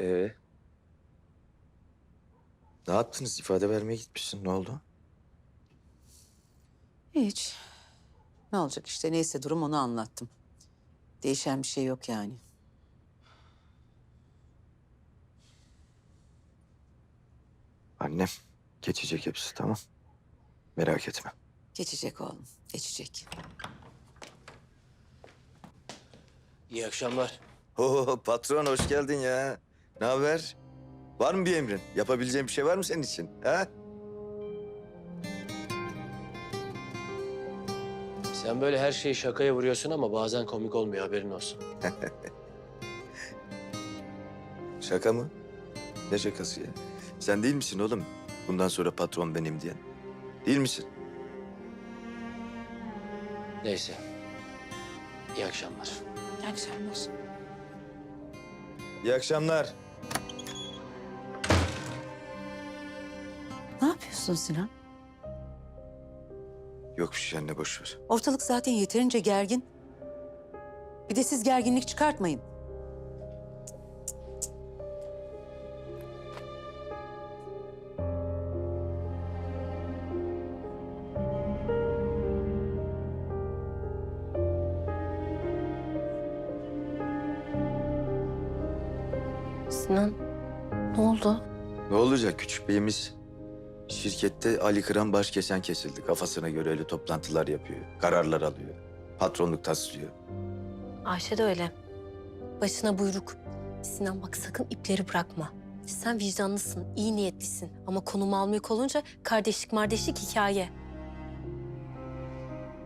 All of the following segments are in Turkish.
Ee? Ne yaptınız? İfade vermeye gitmişsin. Ne oldu? Hiç. Ne olacak işte neyse durum onu anlattım. Değişen bir şey yok yani. Annem. Geçecek hepsi tamam. Merak etme. Geçecek oğlum, geçecek. İyi akşamlar. Oo patron hoş geldin ya. Ne haber? Var mı bir emrin? Yapabileceğim bir şey var mı senin için? Ha? Sen böyle her şeyi şakaya vuruyorsun ama bazen komik olmuyor haberin olsun. Şaka mı? Ne şakası ya? Sen değil misin oğlum? Bundan sonra patron benim diyen. Değil misin? Neyse. İyi akşamlar. İyi akşamlar. İyi akşamlar. Yapıyorsun Sinan? Yok bir şey anne boş ver. Ortalık zaten yeterince gergin. Bir de siz gerginlik çıkartmayın. Sinan, ne oldu? Ne olacak küçük beyimiz? Şirkette Ali Kıran baş kesen kesildi. Kafasına göre öyle toplantılar yapıyor. Kararlar alıyor. Patronluk taslıyor. Ayşe de öyle. Başına buyruk. Sinan bak sakın ipleri bırakma. Sen vicdanlısın, iyi niyetlisin. Ama konumu almayık olunca kardeşlik mardeşlik hikaye.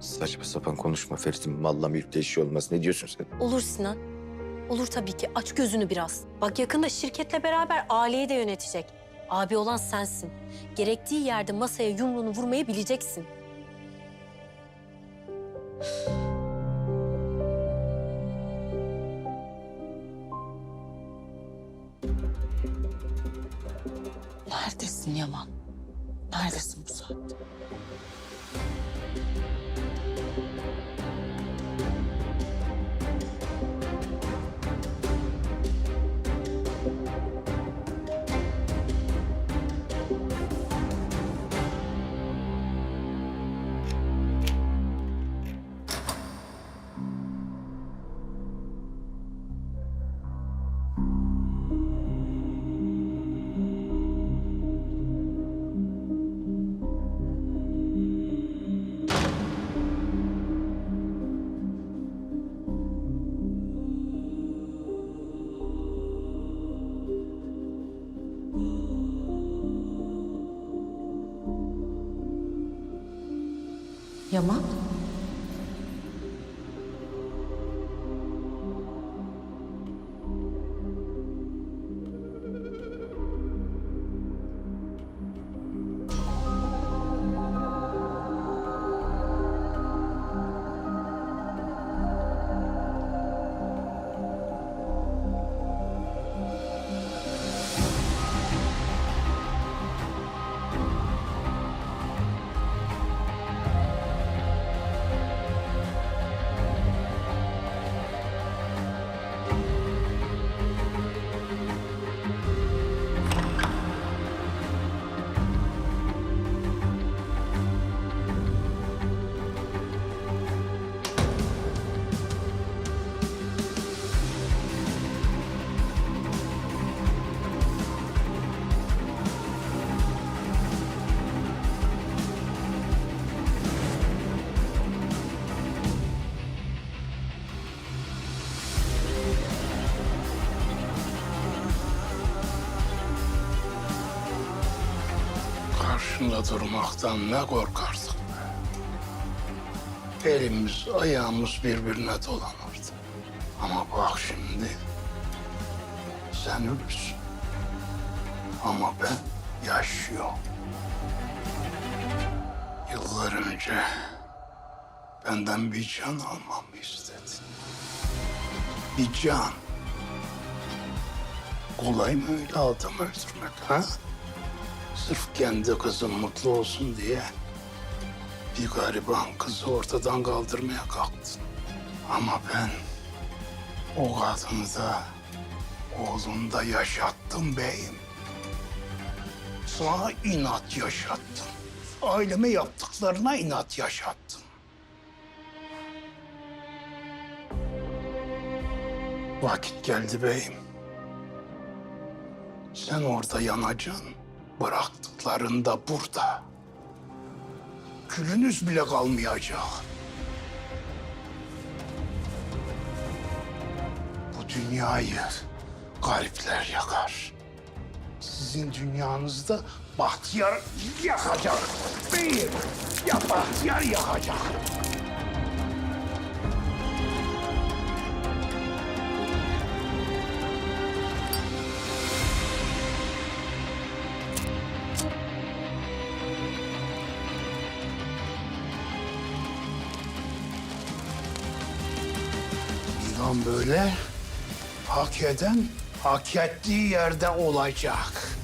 Saçma sapan konuşma Ferit'im. Malla mülkte işi olmaz. Ne diyorsun sen? Olur Sinan. Olur tabii ki. Aç gözünü biraz. Bak yakında şirketle beraber aileyi de yönetecek. Abi olan sensin. Gerektiği yerde masaya yumruğunu vurmayı bileceksin. Neredesin Yaman? Neredesin bu saatte? Yaman? Karşında durmaktan ne korkardık be. Elimiz ayağımız birbirine dolanırdı. Ama bak şimdi sen ölürsün. Ama ben yaşıyorum. Yıllar önce benden bir can almamı istedin. Bir can. Kolay mı öyle adam öldürmek ha? Sırf kendi kızım mutlu olsun diye bir gariban kızı ortadan kaldırmaya kalktın. Ama ben o kadını da Oğlunu da yaşattım beyim. Sana inat yaşattım. Aileme yaptıklarına inat yaşattım. Vakit geldi beyim. Sen orada yanacaksın. Bıraktıkların da burada. Külünüz bile kalmayacak. Bu dünyayı garipler yakar. Sizin dünyanızda bahtiyar yakacak. Beyim, ya bahtiyar yakacak. Böyle hak eden hak ettiği yerde olacak.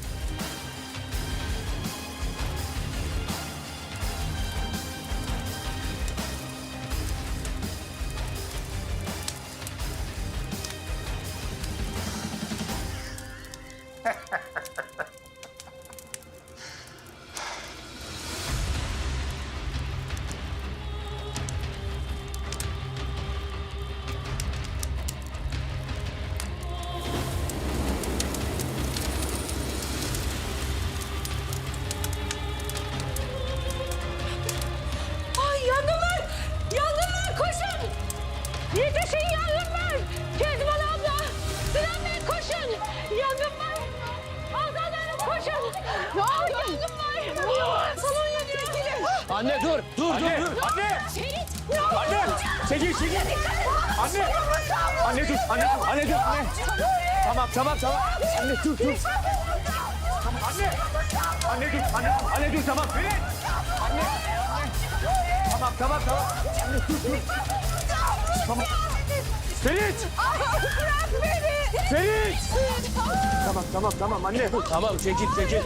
Anne dur, dur, dur, dur. Anne! Ferit! Ne oldu? Anne! Çekil, çekil. Anne! Anne dur, anne, anne dur, anne. Tamam, tamam, tamam. Anne dur, dur. Tamam, anne. Anne dur, anne, anne dur, tamam. Ferit! Anne, anne. Tamam, tamam, tamam. Anne dur, dur. Tamam. Ferit! Bırak beni! Ferit! Tamam, tamam, tamam anne. Tamam, çekil, çekil.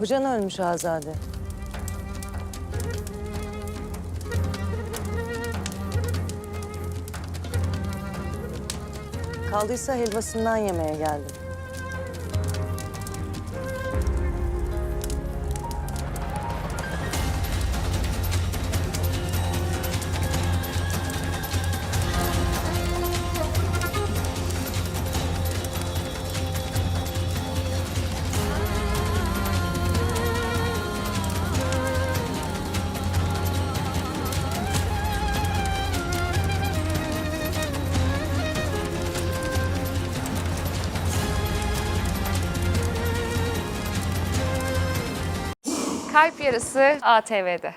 Kocan ölmüş Azade. Kaldıysa helvasından yemeye geldim. Yarısı ATV'de.